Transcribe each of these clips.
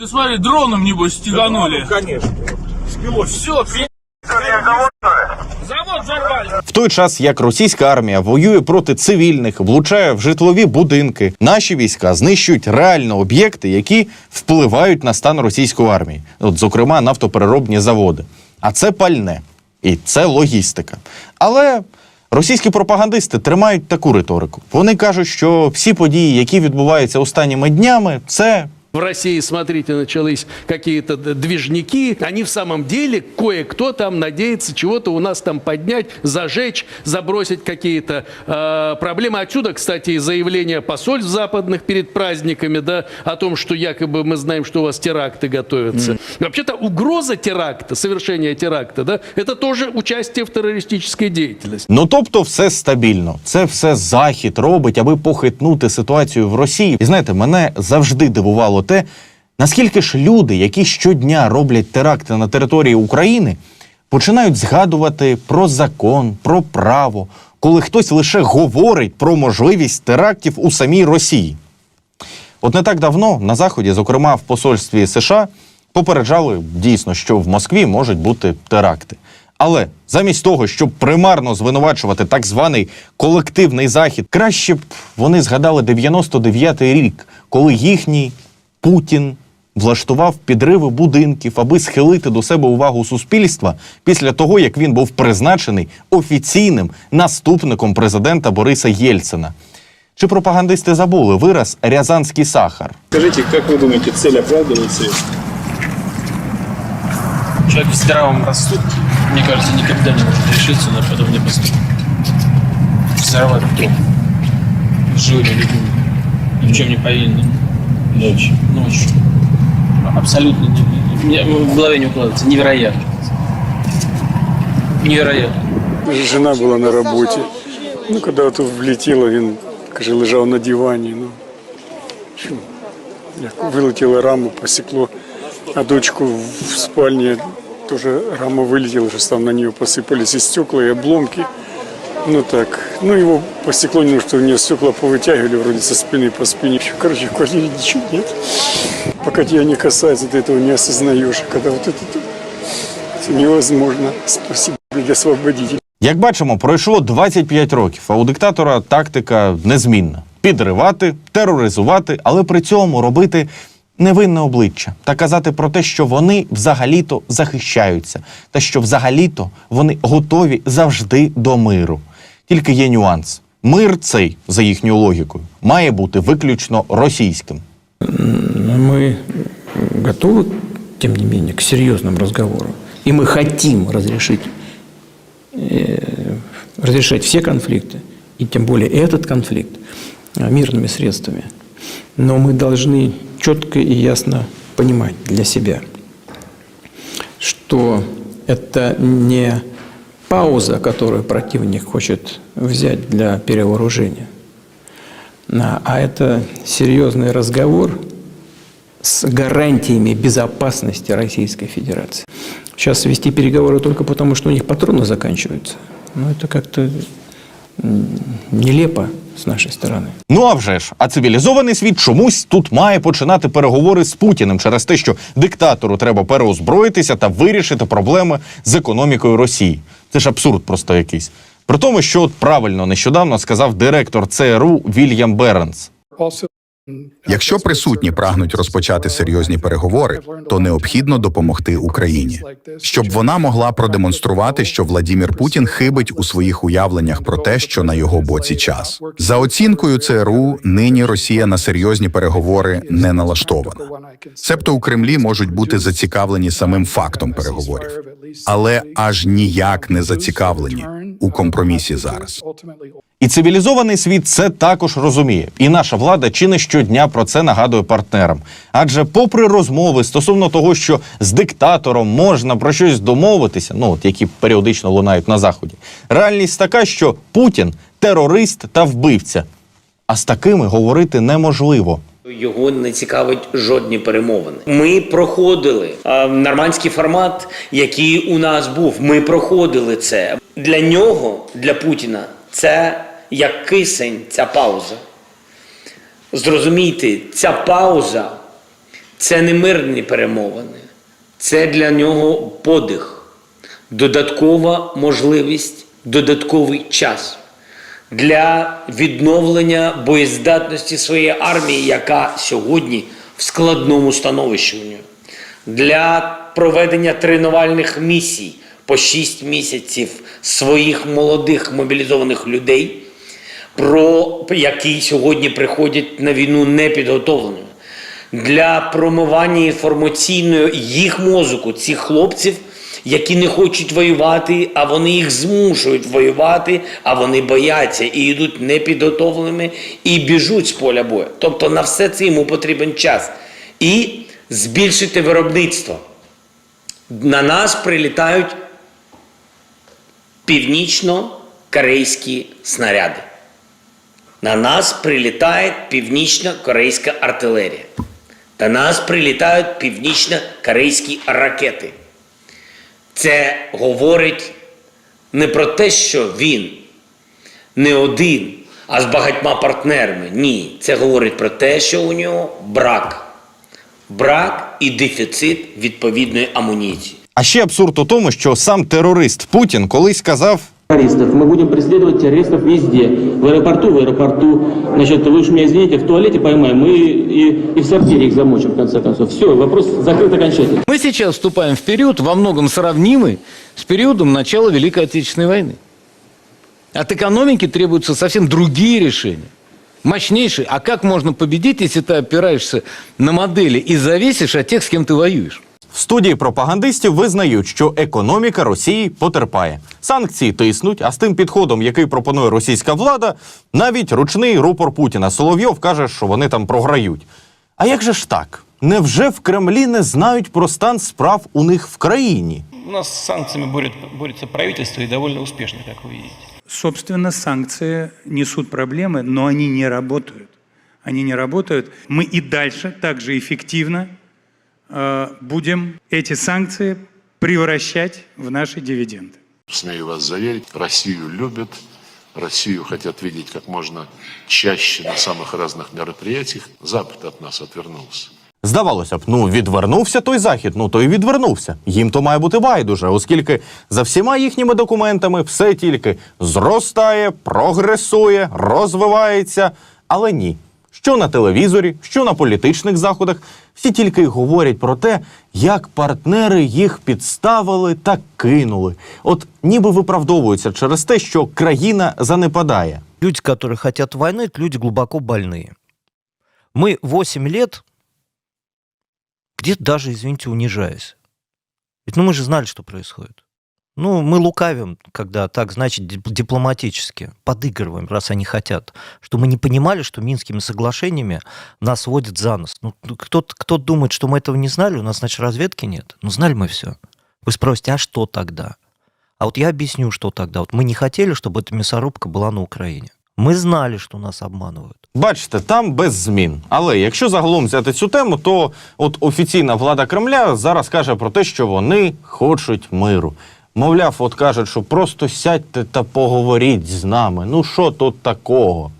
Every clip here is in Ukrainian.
Ты смотри, дроном, небось, стеганули. Конечно. Спилось. Все, Завод взорвали. В той час, як російська армія воює проти цивільних, влучає в житлові будинки, наші війська знищують реально об'єкти, які впливають на стан російської армії, от, зокрема, нафтопереробні заводи. А це пальне і це логістика. Але російські пропагандисти тримають таку риторику. Вони кажуть, що всі події, які відбуваються останніми днями, це В России, смотрите, начались какие-то д- движники. Они в самом деле, кое-кто там надеется чего-то у нас там поднять, зажечь, забросить какие-то э, проблемы. Отсюда, кстати, и заявление посольств западных перед праздниками, да, о том, что якобы мы знаем, что у вас теракты готовятся. Вообще-то угроза теракта, совершения теракта, да, это тоже участие в террористической деятельности. Ну тобто, все стабільно. Це все захід робить, аби похитнути ситуацію в Росії. І знаєте, мене завжди дивувало те, наскільки ж люди, які щодня роблять теракти на території України, починають згадувати про закон, про право, коли хтось лише говорить про можливість терактів у самій Росії. От не так давно на заході, зокрема в посольстві США, попереджали дійсно, що в Москві можуть бути теракти. Але замість того, щоб примарно звинувачувати так званий колективний захід, краще б вони згадали 99-й рік, коли їхній Путін влаштував підриви будинків, аби схилити до себе увагу суспільства після того, як він був призначений офіційним наступником президента Бориса Єльцина. Чи пропагандисти забули вираз рязанський сахар? Скажите, как вы думаете, цель оправдывает средства? Человек в здравом рассудке, мне кажется, никогда не может решиться на подобный поступок. Взорвать дом. Живыми людьми. Ни в чем не повинны. Ночью. Ночью. Абсолютно не, у меня в голове не укладывается. Невероятно. Невероятно. Жена була на роботі. Ну, коли ото влетіло, він каже, лежав на дивані. Ну, що, як вилетіла рама, посікло, а дочку в спальні теж рама вилетіла, що там на нее посипались і стекла, і обломки. Ну так, ну его посекло немножко, у нее стекла повытягивали вроде со спины по спине. Короче, в квартире ничего нет. Пока тебя не касается, ты этого не осознаешь. А Когда вот это, это невозможно. Спасибо, блядь, освободитель. Як бачимо, пройшло 25 років, а у диктатора тактика незмінна: підривати, тероризувати, але при цьому робити невинне обличчя та казати про те, що вони взагалі-то захищаються, та що взагалі-то вони готові завжди до миру. Тільки є нюанс: мир цей, за їхньою логікою, має бути виключно російським. Но мы готовы, тем не менее, к серьезным разговорам. И мы хотим разрешить, э, разрешать все конфликты, и тем более этот конфликт, э, мирными средствами. Но мы должны четко и ясно понимать для себя, что это не пауза, которую противник хочет взять для перевооружения, а а это серьезный разговор с гарантиями безопасности Российской Федерации. Сейчас вести переговоры только потому, что у них патроны заканчиваются. Ну, это как-то м, нелепо с нашей стороны. Ну а вже ж, а цивілізований світ чомусь тут має починати переговори з Путіним через те, що диктатору треба переозброїтися та вирішити проблеми з економікою Росії. Це ж абсурд просто якийсь. При тому, що от правильно нещодавно сказав директор ЦРУ Вільям Бернс. Якщо присутні прагнуть розпочати серйозні переговори, то необхідно допомогти Україні, щоб вона могла продемонструвати, що Владімір Путін хибить у своїх уявленнях про те, що на його боці час. За оцінкою ЦРУ, нині Росія на серйозні переговори не налаштована. Себто у Кремлі можуть бути зацікавлені самим фактом переговорів, але аж ніяк не зацікавлені у компромісі зараз. І цивілізований світ це також розуміє. І наша влада чи не щодня про це нагадує партнерам. Адже, попри розмови стосовно того, що з диктатором можна про щось домовитися, ну от які періодично лунають на заході, реальність така, що Путін терорист та вбивця. А з такими говорити неможливо. Його не цікавить жодні перемовини. Ми проходили а, нормандський формат, який у нас був. Ми проходили це. Для нього, для Путіна, це як кисень, ця пауза. Зрозумійте, ця пауза Це не мирні перемовини, це для нього подих, додаткова можливість, додатковий час для відновлення боєздатності своєї армії, яка сьогодні в складному становищі. Для проведення тренувальних місій по 6 місяців своїх молодих мобілізованих людей, про які сьогодні приходять на війну непідготовленими, для промивання інформаційної їх мозку, цих хлопців, які не хочуть воювати, а вони їх змушують воювати, а вони бояться і йдуть непідготовленими і біжуть з поля бою. Тобто на все це йому потрібен час. І збільшити виробництво. На нас прилітають північно-корейські снаряди. На нас прилітає північно-корейська артилерія. До нас прилітають північно-корейські ракети. Це говорить не про те, що він не один, а з багатьма партнерами. Ні, це говорить про те, що у нього брак. Брак і дефіцит відповідної амуніції. А ще абсурд у тому, що сам терорист Путін колись сказав: террористов. Мы будем преследовать террористов везде. В аэропорту, в аэропорту. Значит, вы уж меня извините, в туалете поймаем, мы и, и в сортире их замочим, в конце концов. Все, вопрос закрыт окончательно. Мы сейчас вступаем в период, во многом сравнимый с периодом начала Великой Отечественной войны. От экономики требуются совсем другие решения. Мощнейшие. А как можно победить, если ты опираешься на модели и зависишь от тех, с кем ты воюешь? В студії пропагандистів визнають, що економіка Росії потерпає. Санкції тиснуть, а з тим підходом, який пропонує російська влада, навіть ручний рупор Путіна Соловйов каже, що вони там програють. А як же ж так? Невже в Кремлі не знають про стан справ у них в країні? У нас с санкциями борет, борется правительство и довольно успешно, как вы видите. Собственно, санкции несут проблемы, но они не работают. Они не работают. Мы и дальше также эффективно э, будем эти санкции превращать в наши дивиденды. Смею вас заверить, Россию любят, Россию хотят видеть как можно чаще на самых разных мероприятиях. Запад от нас отвернулся. Здавалося б, ну відвернувся той захід, ну то й відвернувся. Їм то має бути байдуже, оскільки за всіма їхніми документами все тільки зростає, прогресує, розвивається. Але ні. Що на телевізорі, що на політичних заходах, всі тільки й говорять про те, як партнери їх підставили та кинули. От ніби виправдовуються через те, що країна занепадає. Люди, которые хотят войны, это люди глубоко больные. Мы 8 лет, где-то даже, извините, унижаясь. Ведь ну мы же знали, что происходит. Ну, мы лукавим, когда так, значит, дип- дипломатически подыгрываем, раз они хотят. Что мы не понимали, что Минскими соглашениями нас водят за нос. Ну, кто-то кто думает, что мы этого не знали, у нас, значит, разведки нет. Ну, знали мы все. Вы спросите, а что тогда? А вот я объясню, что тогда. Вот мы не хотели, чтобы эта мясорубка была на Украине. Мы знали, что нас обманывают. Бачите, там без змін. Але якщо загалом взяти цю тему, то от офіційна влада Кремля зараз каже про те, що вони хочуть миру. Мовляв, от кажуть, що просто сядьте та поговоріть з нами. Ну що тут такого?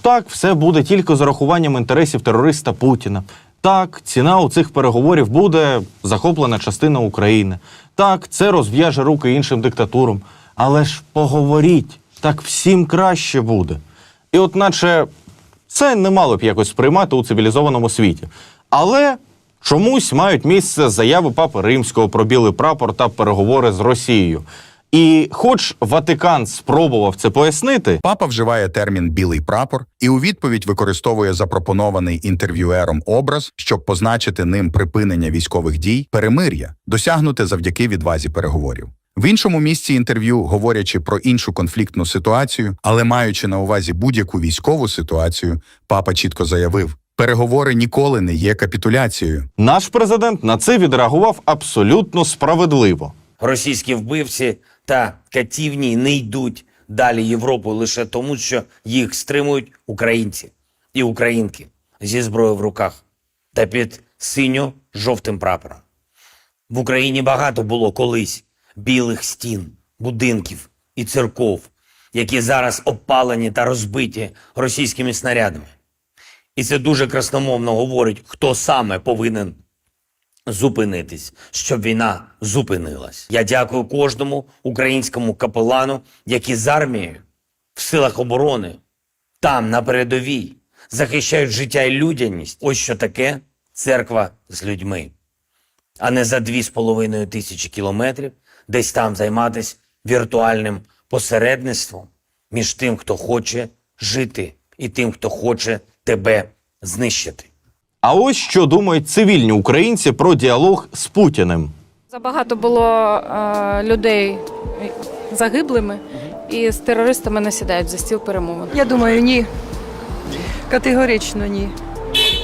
Так, все буде тільки з урахуванням інтересів терориста Путіна. Так, ціна у цих переговорів буде захоплена частина України. Так, це розв'яже руки іншим диктатурам. Але ж поговоріть, так всім краще буде. І от наче це не мало б якось сприймати у цивілізованому світі. Але чомусь мають місце заяви папи римського про білий прапор та переговори з Росією. І хоч Ватикан спробував це пояснити, Папа вживає термін білий прапор і у відповідь використовує запропонований інтерв'юером образ, щоб позначити ним припинення військових дій, перемир'я, досягнуте завдяки відвазі переговорів. В іншому місці інтерв'ю, говорячи про іншу конфліктну ситуацію, але маючи на увазі будь-яку військову ситуацію, папа чітко заявив: переговори ніколи не є капітуляцією. наш президент на це відреагував абсолютно справедливо. Російські вбивці та катівні не йдуть далі Європою лише тому, що їх стримують українці і українки зі зброєю в руках та під синьо-жовтим прапором. В Україні багато було колись білих стін, будинків і церков, які зараз обпалені та розбиті російськими снарядами. І це дуже красномовно говорить, хто саме повинен зупинитись, щоб війна зупинилась. Я дякую кожному українському капелану, які з армією в силах оборони там, на передовій, захищають життя і людяність. Ось що таке церква з людьми, а не за дві з половиною тисячі кілометрів десь там займатися віртуальним посередництвом між тим, хто хоче жити, і тим, хто хоче тебе знищити. А ось що думають цивільні українці про діалог з Путіним. Забагато було е, людей загиблими, і з терористами не сідають за стіл перемовин. Я думаю, ні. Категорично ні.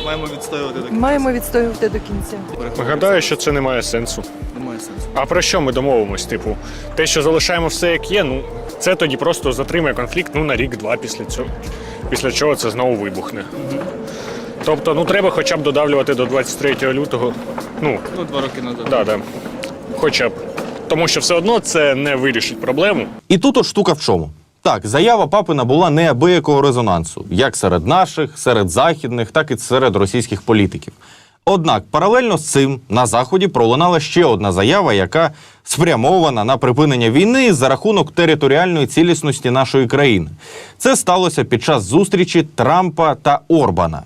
Маємо відстоювати до Маємо відстоювати до кінця. Гадаю, що це не має сенсу. Немає сенсу. А про що ми домовимось? Типу, те, що залишаємо все як є, ну це тоді просто затримає конфлікт ну, на рік-два після цього. Після чого це знову вибухне. Тобто, ну треба хоча б додавлювати до 23 лютого. Ну, Ну, два роки назад. да, да. Хоча б. Тому що все одно це не вирішить проблему. І тут от штука в чому. Так, заява папи набула неабиякого резонансу, як серед наших, серед західних, так і серед російських політиків. Однак, паралельно з цим на заході пролунала ще одна заява, яка спрямована на припинення війни за рахунок територіальної цілісності нашої країни. Це сталося під час зустрічі Трампа та Орбана.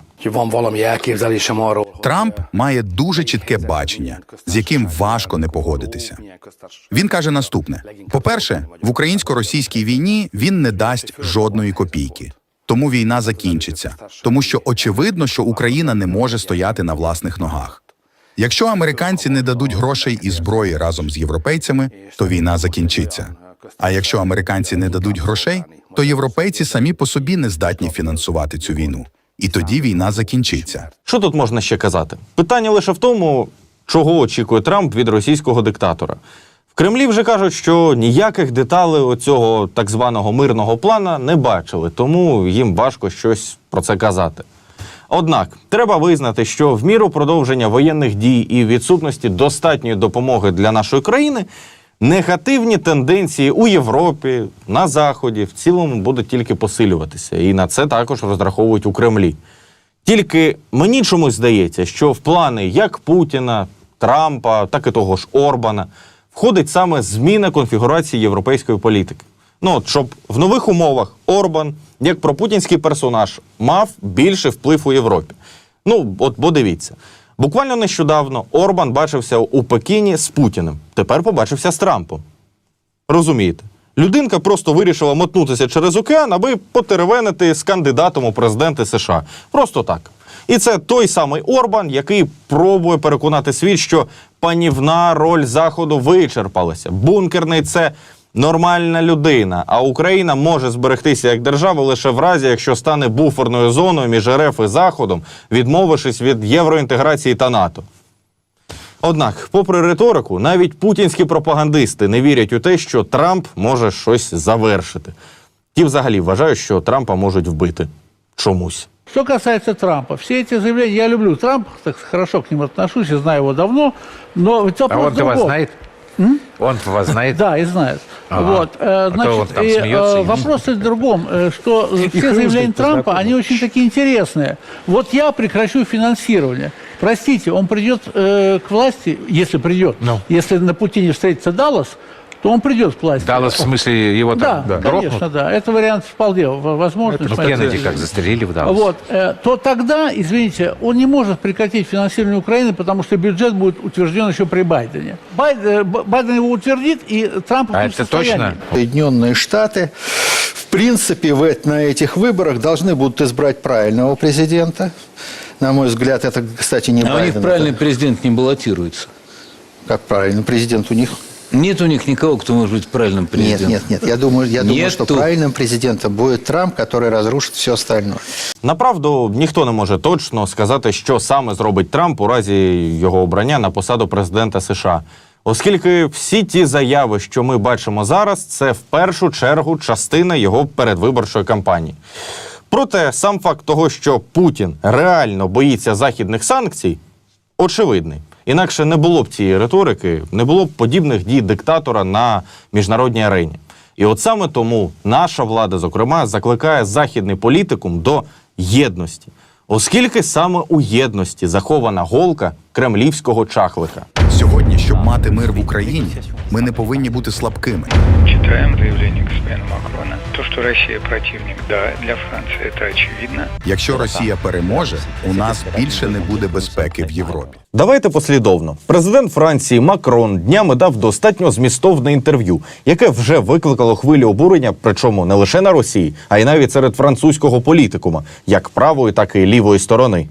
Трамп має дуже чітке бачення, з яким важко не погодитися. Він каже наступне: по-перше, в українсько-російській війні він не дасть жодної копійки. Тому війна закінчиться, тому що очевидно, що Україна не може стояти на власних ногах. Якщо американці не дадуть грошей і зброї разом з європейцями, то війна закінчиться. А якщо американці не дадуть грошей, то європейці самі по собі не здатні фінансувати цю війну. І тоді війна закінчиться. Що тут можна ще казати? Питання лише в тому, чого очікує Трамп від російського диктатора. В Кремлі вже кажуть, що ніяких деталей оцього так званого мирного плана не бачили, тому їм важко щось про це казати. Однак треба визнати, що в міру продовження воєнних дій і відсутності достатньої допомоги для нашої країни негативні тенденції у Європі, на Заході в цілому будуть тільки посилюватися, і на це також розраховують у Кремлі. Тільки мені чомусь здається, що в плани як Путіна, Трампа, так і того ж Орбана входить саме зміна конфігурації європейської політики. Ну, от, щоб в нових умовах Орбан, як пропутінський персонаж, мав більший вплив у Європі. Ну, от бо дивіться. Буквально нещодавно Орбан бачився у Пекіні з Путіним. Тепер побачився з Трампом. Розумієте? Людинка просто вирішила мотнутися через океан, аби потеревенити з кандидатом у президенти США. Просто так. І це той самий Орбан, який пробує переконати світ, що панівна роль Заходу вичерпалася. Бункерний це нормальна людина, а Україна може зберегтися як держава лише в разі, якщо стане буферною зоною між РФ і Заходом, відмовившись від євроінтеграції та НАТО. Однак, попри риторику, навіть путінські пропагандисти не вірять у те, що Трамп може щось завершити. Ті взагалі вважають, що Трампа можуть вбити чомусь. Что касается Трампа, все эти заявления, я люблю Трампа, так хорошо к нему отношусь, я знаю его давно, но ведь вопрос в другом. Он вас знает? Да, и знает. Вот, э, значит, он там и, смеется э, и- вопрос в другом, э, что все заявления Трампа, они очень такие интересные. Вот я прекращу финансирование. Простите, он придет э, к власти, если придет, если на Путине встретится Даллас, то он придет к власти. Даллас, в смысле, его Да, там конечно, да. Это вариант вполне возможный. Ну. Кеннеди как застрелили в Далласе. Вот, э, то тогда, извините, он не может прекратить финансирование Украины, потому что бюджет будет утвержден еще при Байдене. Байд- э, Байден его утвердит, и Трамп А это состоянии. точно? Соединенные Штаты, в принципе, в, на этих выборах должны будут избрать правильного президента. На мой взгляд, это, кстати, не А у них Байден, правильный это- президент не баллотируется. как правильный президент у них. Нет у них никого, кто может быть правильным Нет, президентом. нет, нет. Я думаю, я думаю, что Нету. правильным президентом будет Трамп, который разрушит все остальное. Направду ніхто не може точно сказати, що саме зробить Трамп у разі його обрання на посаду президента США. Оскільки всі ті заяви, що ми бачимо зараз, це в першу чергу частина його передвиборчої кампанії. Проте сам факт того, що Путін реально боїться західних санкцій, очевидний. Інакше не було б цієї риторики, не було б подібних дій диктатора на міжнародній арені. І от саме тому наша влада, зокрема, закликає західний політикум до єдності. Оскільки саме у єдності захована голка кремлівського чахлика. Сьогодні, щоб мати мир в Україні, ми не повинні бути слабкими. Читаем заявление господина Макрона. То, что Россия противник, да, для Франции это очевидно. Якщо Росія переможе, у нас більше не буде безпеки в Європі. Давайте послідовно. Президент Франції Макрон днями дав достатньо змістовне інтерв'ю, яке вже викликало хвилю обурення, причому не лише на Росії, а й навіть серед французького політикума, як правої, так і лівої сторони.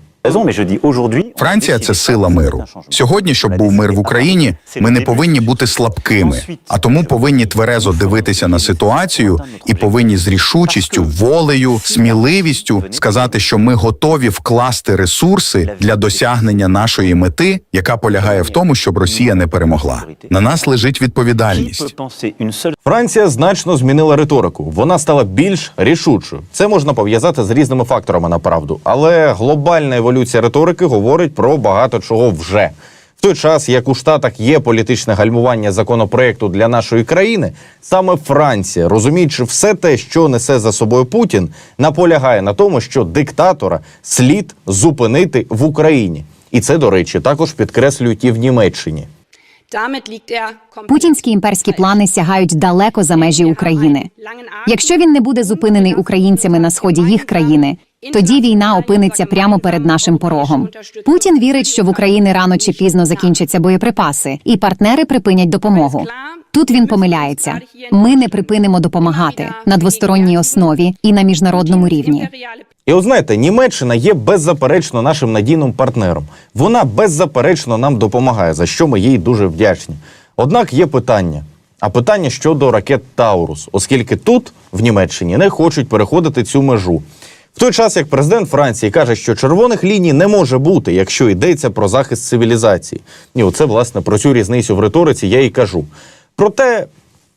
Франція це сила миру. Сьогодні, щоб був мир в Україні, ми не повинні бути слабкими, а тому повинні тверезо дивитися на ситуацію і повинні з рішучістю, волею, сміливістю сказати, що ми готові вкласти ресурси для досягнення нашої мети, яка полягає в тому, щоб Росія не перемогла. На нас лежить відповідальність. Франція значно змінила риторику. Вона стала більш рішучою. Це можна пов'язати з різними факторами направду, але глобальна еволюція риторики говорить про багато чого вже. В той час, як у Штатах є політичне гальмування законопроекту для нашої країни, саме Франція, розуміючи все те, що несе за собою Путін, наполягає на тому, що диктатора слід зупинити в Україні. І це, до речі, також підкреслюють і в Німеччині. Путінські імперські плани сягають далеко за межі України. Якщо він не буде зупинений українцями на сході їх країни, тоді війна опиниться прямо перед нашим порогом. Путін вірить, що в Україні рано чи пізно закінчаться боєприпаси, і партнери припинять допомогу. Тут він помиляється. Ми не припинимо допомагати на двосторонній основі і на міжнародному рівні. І от знаєте, Німеччина є беззаперечно нашим надійним партнером. Вона беззаперечно нам допомагає, за що ми їй дуже вдячні. Однак є питання. А питання щодо ракет Таурус, оскільки тут, в Німеччині, не хочуть переходити цю межу. В той час, як президент Франції каже, що червоних ліній не може бути, якщо йдеться про захист цивілізації. І оце, власне, про цю різницю в риториці я і кажу. Проте,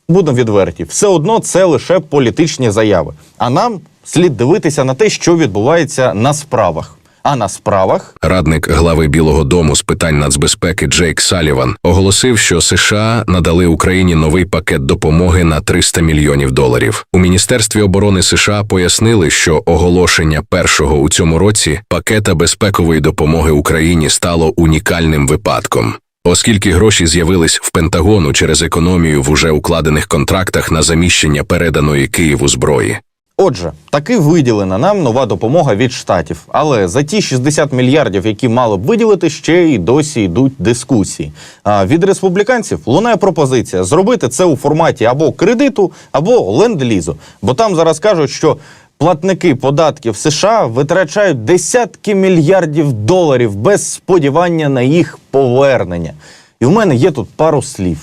будемо відверті, все одно це лише політичні заяви. А нам слід дивитися на те, що відбувається на справах. А на справах Радник глави Білого Дому з питань нацбезпеки Джейк Саліван оголосив, що США надали Україні новий пакет допомоги на 300 мільйонів доларів. У міністерстві оборони США пояснили, що оголошення першого у цьому році пакета безпекової допомоги Україні стало унікальним випадком. Оскільки гроші з'явились в Пентагону через економію в уже укладених контрактах на заміщення переданої Києву зброї. Отже, таки виділена нам нова допомога від штатів. Але за ті 60 мільярдів, які мали б виділити, ще й досі йдуть дискусії. А від республіканців лунає пропозиція зробити це у форматі або кредиту, або ленд-лізу. Бо там зараз кажуть, що платники податків США витрачають десятки мільярдів доларів без сподівання на їх повернення. І в мене є тут пару слів.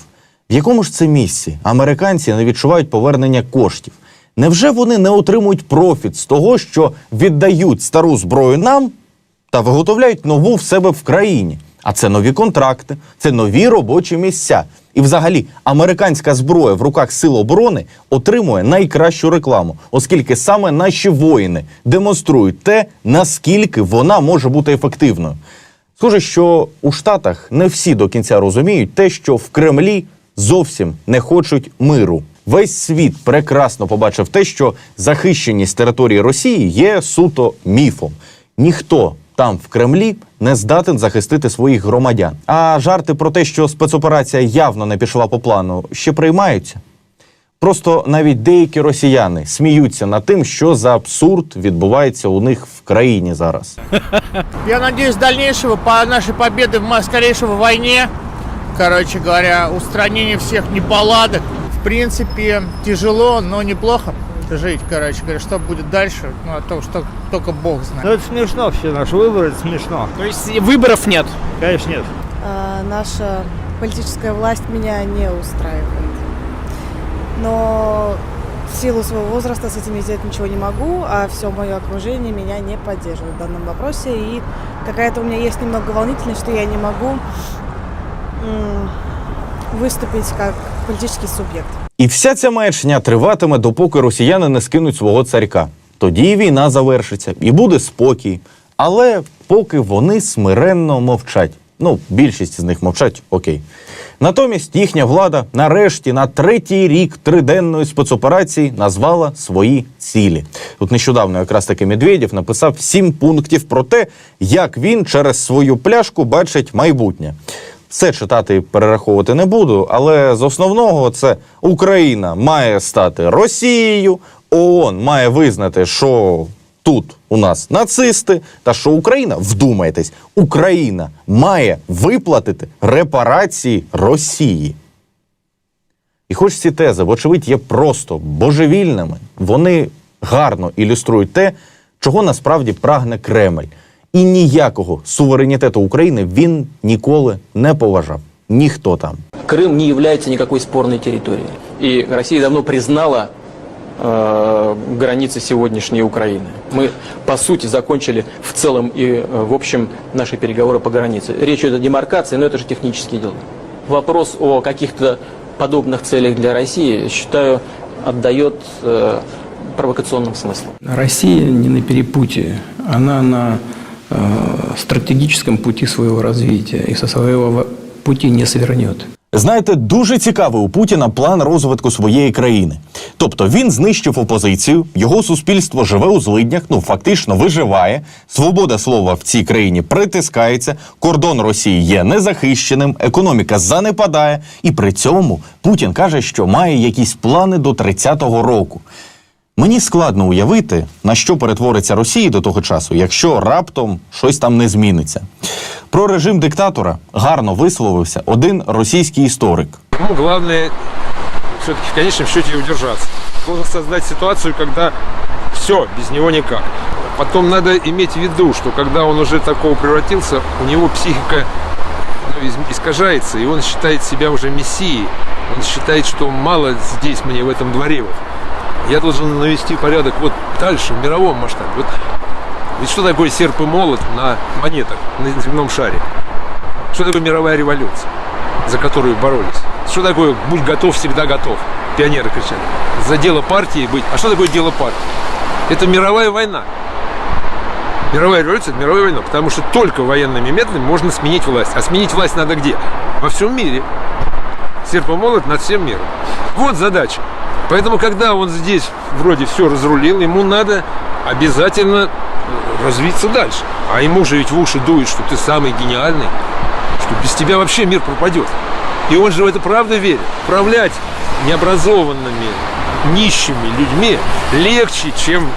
В якому ж це місці американці не відчувають повернення коштів? Невже вони не отримують профіт з того, що віддають стару зброю нам та виготовляють нову в себе в країні? А це нові контракти, це нові робочі місця. І, взагалі, американська зброя в руках сил оборони отримує найкращу рекламу, оскільки саме наші воїни демонструють те, наскільки вона може бути ефективною. Схоже, що у Штатах не всі до кінця розуміють те, що в Кремлі зовсім не хочуть миру. Весь світ прекрасно побачив те, що захищеність території Росії є суто міфом. Ніхто там в Кремлі не здатен захистити своїх громадян. А жарти про те, що спецоперація явно не пішла по плану, ще приймаються. Просто навіть деякі росіяни сміються над тим, що за абсурд відбувається у них в країні зараз. Я надеюсь дальнейшего по нашей победы в скорейшего войне. Короче говоря, устранение всех неполадок. В принципе, тяжело, но неплохо жить, короче говоря. Что будет дальше, ну, о том, что только Бог знает. Ну, это смешно все, наши выборы, это смешно. То есть выборов нет? Конечно, нет. наша политическая власть меня не устраивает. Но в силу своего возраста с этим я сделать ничего не могу, а все мое окружение меня не поддерживает в данном вопросе. И какая-то у меня есть немного волнительность, что я не могу выступить как политический субъект. І вся ця маячня триватиме, допоки росіяни не скинуть свого царька. Тоді війна завершиться, і буде спокій. Але поки вони смиренно мовчать. Ну, більшість з них мовчать, окей. Натомість їхня влада нарешті на третій рік триденної спецоперації назвала свої цілі. Тут нещодавно якраз таки Медведєв написав сім пунктів про те, як він через свою пляшку бачить майбутнє. Все читати і перераховувати не буду, але з основного це Україна має стати Росією, ООН має визнати, що тут у нас нацисти, та що Україна, вдумайтесь, Україна має виплатити репарації Росії. І хоч ці тези, вочевидь, є просто божевільними, вони гарно ілюструють те, чого насправді прагне Кремль. І ніякого суверенітету України він ніколи не поважав. Ніхто там. Крым не является никакой спорной территорией. И Россия давно признала э, границы сегодняшней Украины. Мы, по сути, закончили в целом и э, в общем наши переговоры по границе. Речь идет о демаркации, но это же технические дела. Вопрос о каких-то подобных целях для России, считаю, отдает э, провокационным смыслом. Россия не на перепутье, она на э, стратегическом пути своего развития и со своего пути не свернет. Знаєте, дуже цікавий у Путіна план розвитку своєї країни. Тобто він знищив опозицію, його суспільство живе у злиднях, ну фактично виживає. Свобода слова в цій країні притискається, кордон Росії є незахищеним, економіка занепадає, і при цьому Путін каже, що має якісь плани до 30-го року. Мені складно уявити, на що перетвориться Росія до того часу, якщо раптом щось там не зміниться. Про режим диктатора гарно висловився один російський історик. Ему главное все-таки в конечном счете удержаться. Должен создать ситуацию, когда все, без него никак. Потом надо иметь в виду, что когда он уже такого превратился, у него психика ну, искажается, и он считает себя уже мессией. Он считает, что мало здесь мне в этом дворе. Вот. Я должен навести порядок вот дальше, в мировом масштабе. Вот. Ведь что такое серп и молот на монетах, на земном шаре? Что такое мировая революция, за которую боролись? Что такое «будь готов, всегда готов»? Пионеры кричали. За дело партии быть. А что такое дело партии? Это мировая война. Мировая революция – это мировая война, потому что только военными методами можно сменить власть. А сменить власть надо где? Во всем мире. Серп и молот над всем миром. Вот задача. Поэтому, когда он здесь вроде все разрулил, ему надо обязательно э, развиться дальше. А ему же ведь в уши дует, что ты самый гениальный, что без тебя вообще мир пропадет. И он же в это правда верит. Управлять необразованными, нищими людьми легче, чем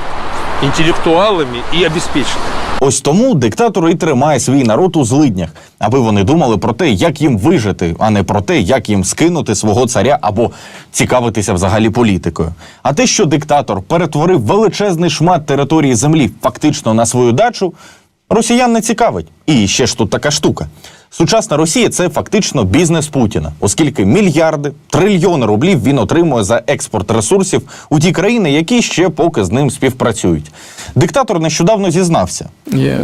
интеллектуалами и обеспеченными. Ось тому диктатор і тримає свій народ у злиднях, аби вони думали про те, як їм вижити, а не про те, як їм скинути свого царя або цікавитися взагалі політикою. А те, що диктатор перетворив величезний шмат території землі фактично на свою дачу, росіян не цікавить. І ще ж тут така штука. Сучасна Росія це фактично бізнес Путіна, оскільки мільярди, трильйони рублів він отримує за експорт ресурсів у ті країни, які ще поки з ним співпрацюють. Диктатор нещодавно зізнався. Я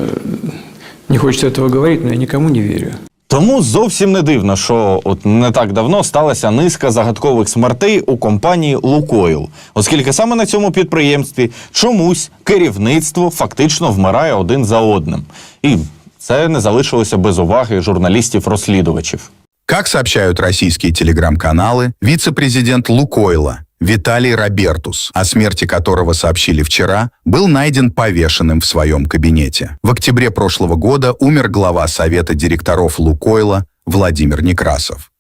не хочу цього говорить, але я нікому не верю. Тому зовсім не дивно, що от не так давно сталася низка загадкових смертей у компанії Лукойл, оскільки саме на цьому підприємстві чомусь керівництво фактично вмирає один за одним. І це не залишилося без уваги журналістів-розслідувачів. Как сообщают российские телеграм-каналы, вице-президент Лукойла Виталий Робертус, о смерти которого сообщили вчера, был найден повешенным в своем кабинете. В октябре прошлого года умер глава Совета директоров Лукойла Владимир Некрасов.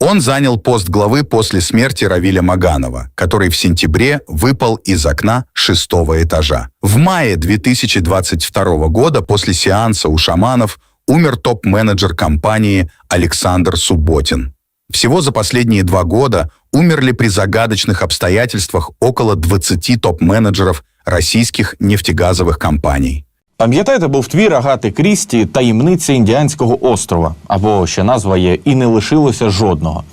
Он занял пост главы после смерти Равиля Маганова, который в сентябре выпал из окна шестого этажа. В мае 2022 года после сеанса у шаманов умер топ-менеджер компании Александр Субботин. Всего за последние два года умерли при загадочных обстоятельствах около 20 топ-менеджеров российских нефтегазовых компаний. Пам'ятаєте, був твір Агати Крісті Таємниця Індіанського острова, або ще назва є І не лишилося жодного.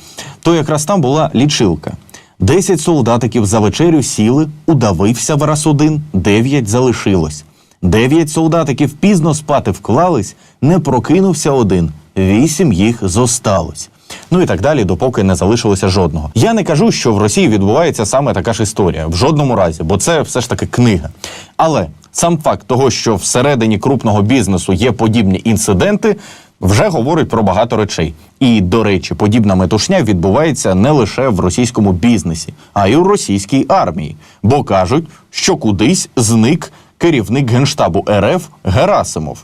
То якраз там була лічилка. Десять солдатиків за вечерю сіли, удавився враз один, дев'ять залишилось. Дев'ять солдатиків пізно спати вклались, не прокинувся один, вісім їх зосталось. Ну і так далі, допоки не залишилося жодного. Я не кажу, що в Росії відбувається саме така ж історія, в жодному разі, бо це все ж таки книга. Але сам факт того, що всередині крупного бізнесу є подібні інциденти, вже говорить про багато речей. І, до речі, подібна метушня відбувається не лише в російському бізнесі, а й у російській армії. Бо кажуть, що кудись зник керівник генштабу РФ Герасимов.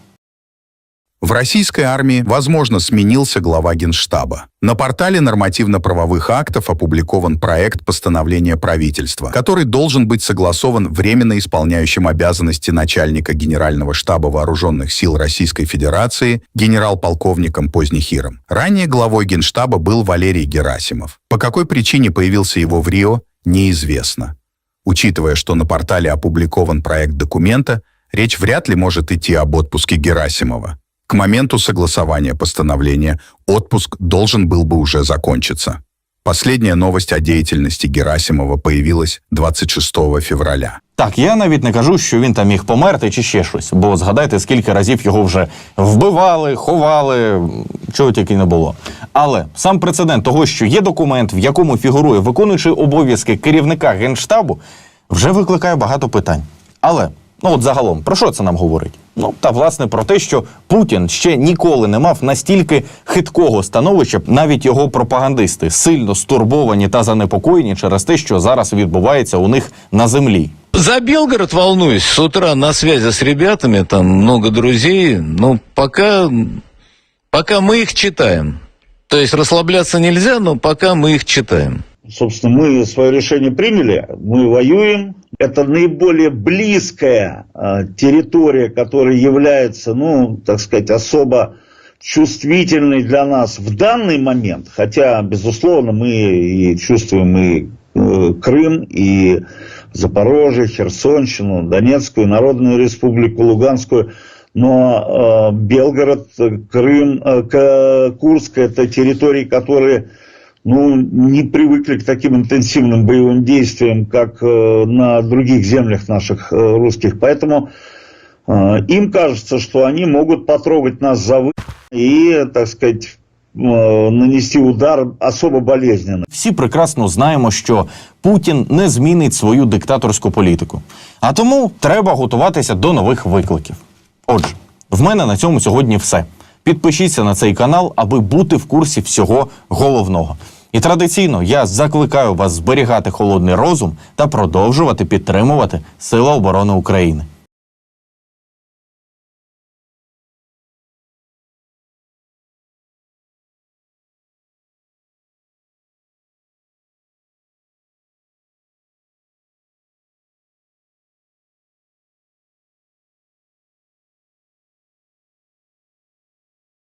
В российской армии, возможно, сменился глава Генштаба. На портале нормативно-правовых актов опубликован проект постановления правительства, который должен быть согласован временно исполняющим обязанности начальника Генерального штаба Вооруженных сил Российской Федерации генерал-полковником Позднехиром. Ранее главой Генштаба был Валерий Герасимов. По какой причине появился его в Рио, неизвестно. Учитывая, что на портале опубликован проект документа, речь вряд ли может идти об отпуске Герасимова. К моменту согласования постановления отпуск должен был бы уже закончиться. Последняя новость о деятельности Герасимова появилась 26 февраля. Так, я навіть не кажу, що він там міг померти чи ще щось, бо згадайте, скільки разів його вже вбивали, ховали, чого тільки не було. Але сам прецедент того, що є документ, в якому фігурує виконуючий обов'язки керівника генштабу, вже викликає багато питань. Але ну от загалом, про що це нам говорить? Ну та власне про те, що Путін ще ніколи не мав настільки хиткого становища, навіть його пропагандисти сильно стурбовані та занепокоєні через те, що зараз відбувається у них на землі. За Белгород волнуюсь. С утра на связи с ребятами, там много друзей. Но пока, пока мы их читаем. То есть расслабляться нельзя, но пока мы их читаем. Собственно, мы свое решение приняли, мы воюем. Это наиболее близкая э, территория, которая является, ну, так сказать, особо чувствительной для нас в данный момент. Хотя, безусловно, мы и чувствуем и э, Крым, и Запорожье, Херсонщину, Донецкую, Народную Республику, Луганскую. Но э, Белгород, Крым, э, Курск – это территории, которые ну, не привыкли к таким интенсивным боевым действиям, как э, на других землях наших э, русских. Поэтому э, им кажется, что они могут потрогать нас за вы и, так сказать, э, нанести удар особо болезненно. Всі прекрасно знаємо, що Путін не змінить свою диктаторську політику. А тому треба готуватися до нових викликів. Отже, в мене на цьому сьогодні все. Підпишіться на цей канал, аби бути в курсі всього головного. І традиційно я закликаю вас зберігати холодний розум та продовжувати підтримувати Сили оборони України.